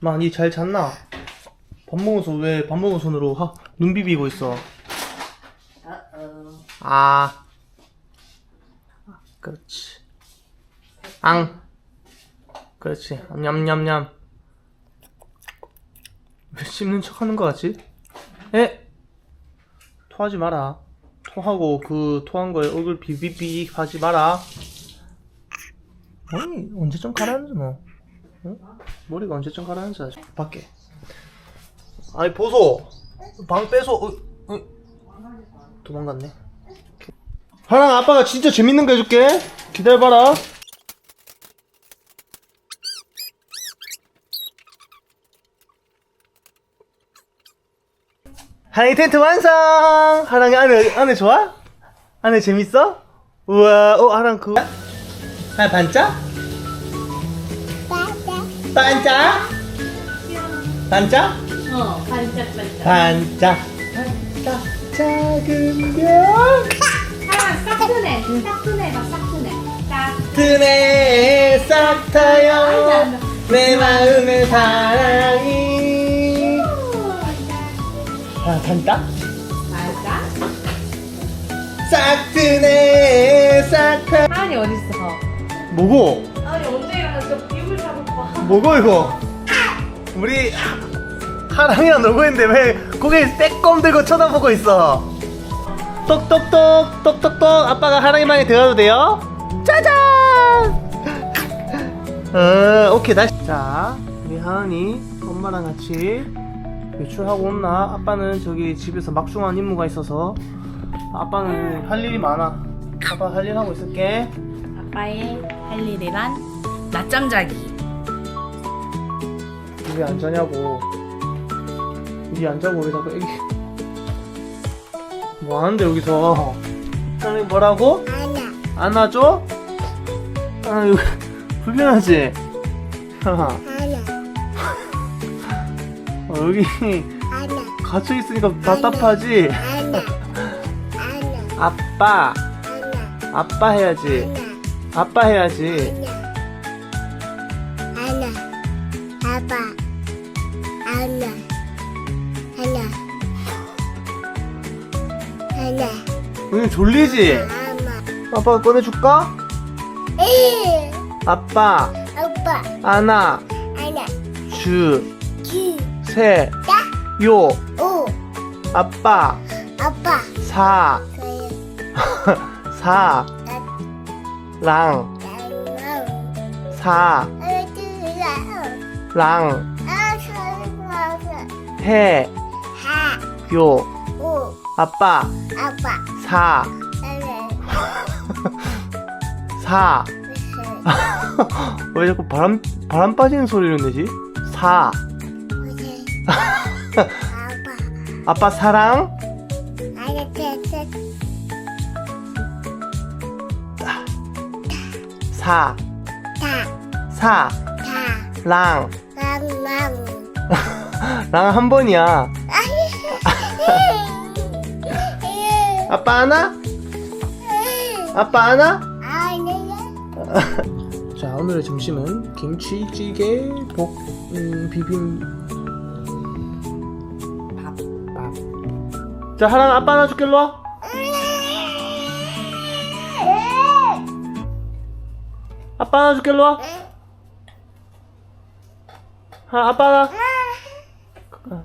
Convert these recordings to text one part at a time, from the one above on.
마, 니 잘 잤나? 밥 먹어서 왜 밥 먹은 손으로 하, 눈 비비고 있어? 아. 그렇지. 앙. 그렇지. 냠냠냠. 왜 씹는 척 하는 거 같지? 에? 토하지 마라. 토하고 그 토한 거에 얼굴 비비비 하지 마라. 아니, 언제쯤 가라앉아, 너? 응? 머리가 언제쯤 가라앉아, 밖에. 아니, 보소! 방 빼소! 어, 어. 도망갔네. 하랑 아빠가 진짜 재밌는 거 해줄게. 기다려봐라. 하랑이 텐트 완성! 하랑이 안에, 안에 좋아? 안에 재밌어? 우와, 어, 하랑 그. 아, 반짝? 반짝? 반짝? 어, 반짝반짝. 반짝. 반짝. 작은 별. 하나 싹트네. 싹 트네. 막 싹 트네. 싹. 드네 싹 타요. 내 마음의 사랑이 아 간다 맞아? 싹 드네 싹타 하은이 어딨어? 뭐고 뭐고 이거? 우리 하랑이랑 있는데 왜 고개 빼꼼 들고 쳐다보고 있어? 똑똑똑 똑똑똑. 아빠가 하랑이 방에 들어가도 돼요? 짜잔! 어 오케이 다시. 자 우리 하은이 엄마랑 같이 외출하고 온나? 아빠는 저기 집에서 막중한 임무가 있어서 아빠는 할 일이 많아. 아빠 할 일 하고 있을게. 아빠의 할 일이란 낮잠 자기. 왜안 자냐고. 니안 자고 왜 자꾸 애기. 뭐 하는데 여기서. 사장님 뭐라고? 하나 안아줘? 아, 이거 불편하지? 하나 어, 여기 하나 갇혀 있으니까 답답하지? 아빠. 아빠 해야지. 아빠 해야지. 하나 하나 오늘 졸리지? 하나 아빠가 꺼내줄까? 이 아빠. 아빠. 하나 주. 기 세. 다 요. 오 아빠. 아빠 사. 그래 사. 랑. 나랑 사. 어디가 랑. 아서서 해. 요. 하오 아빠. 아빠 사. 하나 사. 왜 자꾸 바람, 바람 빠지는 소리를 내지? 사. 아빠 아빠 사랑. 사. 다 사. 다 랑. 랑 한 번이야. 아빠 하나? 아빠 하나? 아니야 자 오늘의 점심은 김치찌개 볶 음, 비빔 밥. 밥. 자 하랑 아빠 하나 줄게 일로 와. 아빠 하나 줄게 일로 와. 하 아빠 하나. 가까이.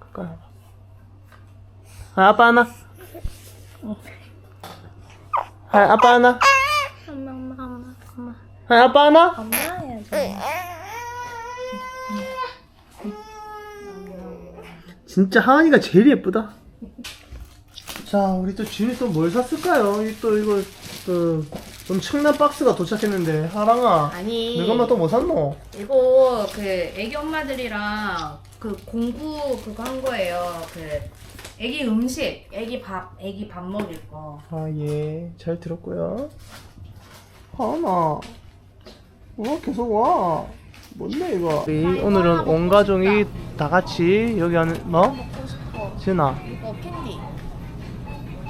가까이. 아, 아빠 하나. 하 아빠 하나. 엄마 엄마 엄마 엄마. 하 아빠 하나. 엄마 해야지. 진짜 하은이가 제일 예쁘다. 자, 우리 또 준이 또 뭘 샀을까요? 이 또 이거 그 엄청난 박스가 도착했는데 하랑아, 아니. 내가 엄마 또 뭐 샀노? 이거 그 애기 엄마들이랑 그 공부 그거 한 거예요. 그 애기 음식, 애기 밥, 애기 밥 먹일 거. 아 예, 잘 들었고요. 하은아, 어 계속 와. 뭔데 이거? 우리 오늘은 온 가족이 다 같이 여기 하는 뭐? 먹고 싶어. 지은아, 이거 캔디.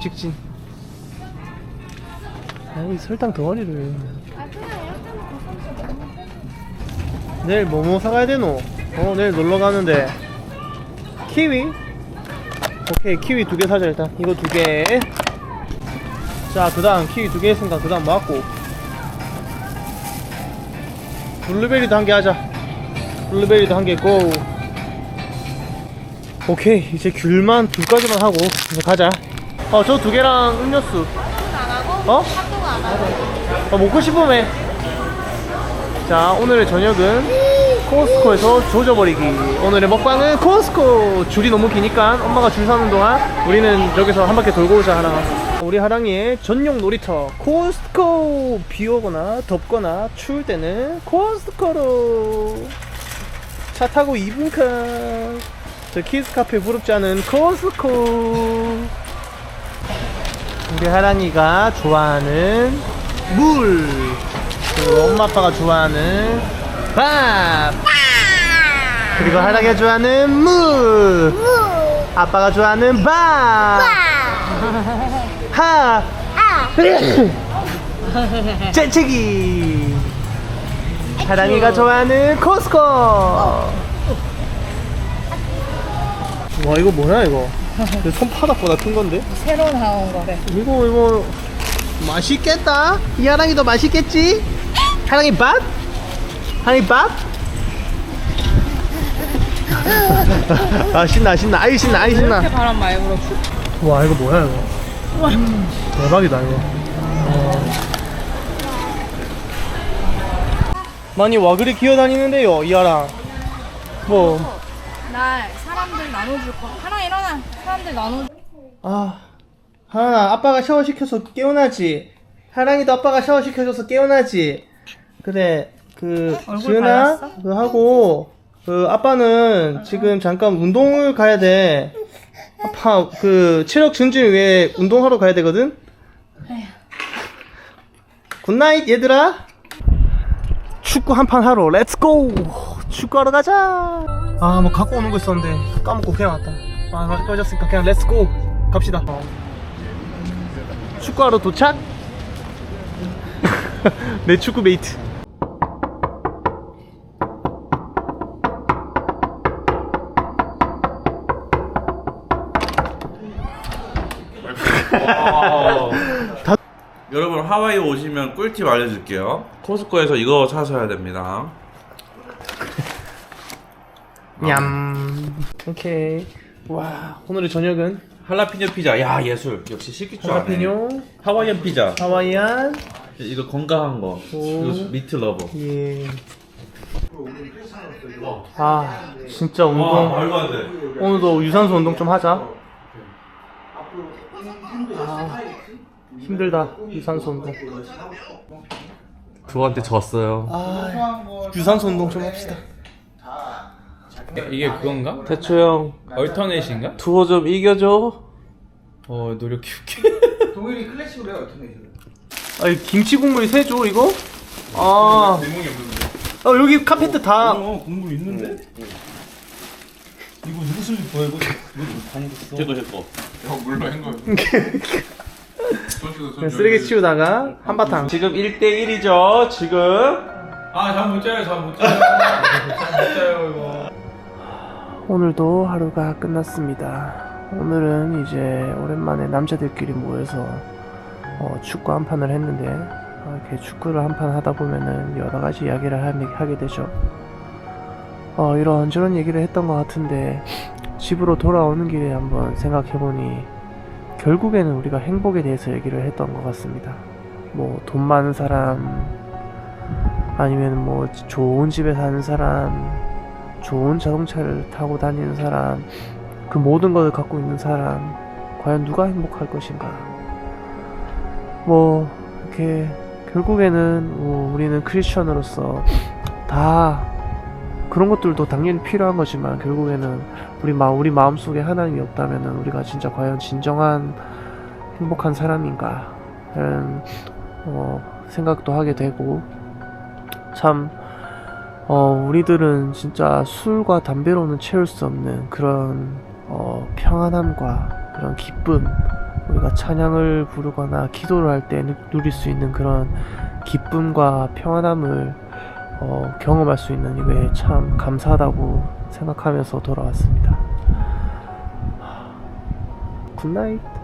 직진. 아이 설탕 덩어리를. 아 그냥 이렇게 먹고 삼십 먹는 내일 뭐뭐 사가야 되노? 어 내일 놀러 가는데 키위? 오케이 키위 두 개 사자 일단. 이거 두개자 그 다음 키위 두개 했으니까 그 다음 뭐하고. 블루베리도 한 개 하자. 블루베리도 한 개 고. 오케이 이제 귤만 두 가지만 하고 이제 가자. 어 저 두 개랑 음료수? 어? 어, 먹고 싶으면 해. 자, 오늘의 저녁은 코스코에서 조져버리기. 오늘의 먹방은 코스코. 줄이 너무 기니까 엄마가 줄 서는 동안 우리는 여기서 한 바퀴 돌고 오자, 하랑아. 우리 하랑이의 전용 놀이터 코스코. 비 오거나 덥거나 추울 때는 코스코로. 차 타고 2분간. 저 키스 카페 부럽지 않은 코스코. 우리 하랑이가 좋아하는 물 그리고 엄마 아빠가 좋아하는 밥 그리고 하랑이가 좋아하는 물 아빠가 좋아하는 밥 하! 재채기 하랑이가 좋아하는 코스코 와 이거 뭐야 이거 이거 손바닥보다 큰 건데? 새로 나온 거래. 이거 이거 맛있겠다. 이 하랑이도 맛있겠지? 하랑이 밥? 하랑이 밥? 아 신나 신나 아이 신나 아이 신나. 바람 많이 불었어. 와 이거 뭐야 이거? 대박이다 이거. 어. 많이 와 그리 기어다니는데요 이 하랑. 뭐 날 사람들 나눠줄 거. 하나 일어나. 사람들 나눠. 아, 하나 아빠가 샤워 시켜서 깨어나지. 하랑이도 아빠가 샤워 시켜줘서 깨어나지. 그래, 그 얼굴 지은아, 발랐어? 그 하고 그 아빠는 지금 잠깐 운동을 가야 돼. 아빠 그 체력 증진 위해 운동하러 가야 되거든. 굿나잇 얘들아. 축구 한 판 하러 렛츠고. 축구하러 가자. 아, 뭐 갖고 오는 거 있었는데 까먹고 그냥 왔다. 아, 꺼졌으니까 그냥 렛츠고 갑시다. 어. 축구하러 도착. 내 축구 메이트. 여러분 하와이 오시면 꿀팁 알려줄게요. 코스코에서 이거 사셔야 됩니다. 냠. 오케이. 와, 오늘의 저녁은 할라피뇨 피자. 야 예술. 역시 시킬 줄 아네. 할라피뇨, 하와이안 피자. 하와이안. 이거 건강한 거. 이거 미트 러버. 예. 아, 진짜 와 운동. 말도 안 돼. 오늘도 유산소 운동 좀 하자. 힘들다. 유산소 운동. 두한테 졌어요. 아, 유산소 운동 좀 합시다. 이게 그건가? 대초 형, 얼터넷인가? 두호 좀 이겨줘. 어 노력해볼게 동일이 클래식으로 해요, 어떻게 아니, 김치 국물이 세죠, 이거? 아, 내용이 없는데 어, 여기 카페트 다. 국물 있는데? 이거 누구 슬립 거야 이거? 제거 제거. 형 물로 한 거예요. 그냥 쓰레기 치우다가 한바탕. 지금 1대1이죠, 지금. 아 잠못 자요 잠못 자요 잠못 자요 이거 오늘도 하루가 끝났습니다. 오늘은 이제 오랜만에 남자들끼리 모여서 어, 축구 한 판을 했는데 어, 이렇게 축구를 한 판 하다 보면은 여러 가지 이야기를 하- 하게 되죠. 어, 이런저런 얘기를 했던 것 같은데 집으로 돌아오는 길에 한번 생각해보니 결국에는 우리가 행복에 대해서 얘기를 했던 것 같습니다. 뭐 돈 많은 사람 아니면 뭐 좋은 집에 사는 사람 좋은 자동차를 타고 다니는 사람, 그 모든 것을 갖고 있는 사람, 과연 누가 행복할 것인가? 뭐, 이렇게, 결국에는, 뭐 우리는 크리스천으로서 다 그런 것들도 당연히 필요한 거지만, 결국에는 우리 마, 우리 마음 속에 하나님이 없다면은 우리가 진짜 과연 진정한 행복한 사람인가? 라는, 어, 생각도 하게 되고, 참, 어, 우리들은 진짜 술과 담배로는 채울 수 없는 그런 어, 평안함과 그런 기쁨, 우리가 찬양을 부르거나 기도를 할 때 누릴 수 있는 그런 기쁨과 평안함을 어, 경험할 수 있는 이게 참 감사하다고 생각하면서 돌아왔습니다. 굿나잇.